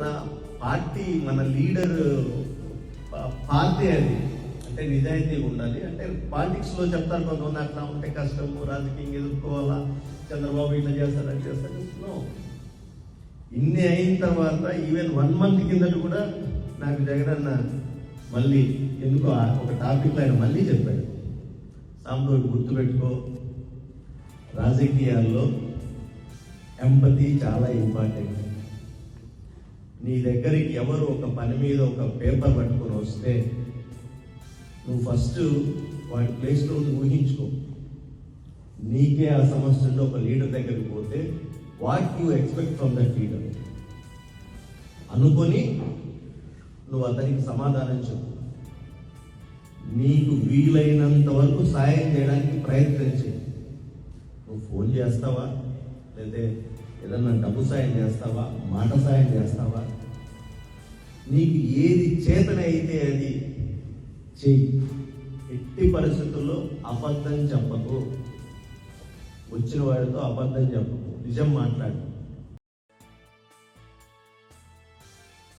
మన పార్టీ మన leader party అది. అంటే నిజాయితీగా ఉండాలి. అంటే పాలిటిక్స్లో చెప్తారు కొంతమంది అట్లా ఉంటే కష్టము రాజకీయం ఎదుర్కోవాలా చంద్రబాబు ఇట్లా చేస్తారు అని చేస్తారు ఇన్ని అయిన తర్వాత ఈవెన్ వన్ మంత్ కిందట కూడా నాకు జగన్ అన్న మళ్ళీ ఎందుకో ఒక టాపిక్ ఆయన మళ్ళీ చెప్పాడు. సాంబోడు గుర్తుపెట్టుకో రాజకీయాల్లో ఎంపతి చాలా ఇంపార్టెంట్. నీ దగ్గరికి ఎవరు ఒక పని మీద ఒక పేపర్ పట్టుకొని వస్తే నువ్వు ఫస్ట్ వాడి ప్లేస్లో ఊహించుకో. నీకే ఆ సమస్య ఒక లీడర్ దగ్గరికి పోతే what you expect from that leader? అనుకొని నువ్వు అతనికి సమాధానం చెప్పు. నీకు వీలైనంత వరకు సాయం చేయడానికి ప్రయత్నించు నువ్వు ఫోన్ చేస్తావా? లేదా ఏదన్నా డబ్బు సాయం చేస్తావా? మాట సాయం చేస్తావా? నీకు ఏది చేతనైతే అది చెయ్యి. ఎట్టి పరిస్థితుల్లో అబద్ధం చెప్పకు. వచ్చిన వాడితో అబద్ధం చెప్పకు. నిజం మాట్లాడు.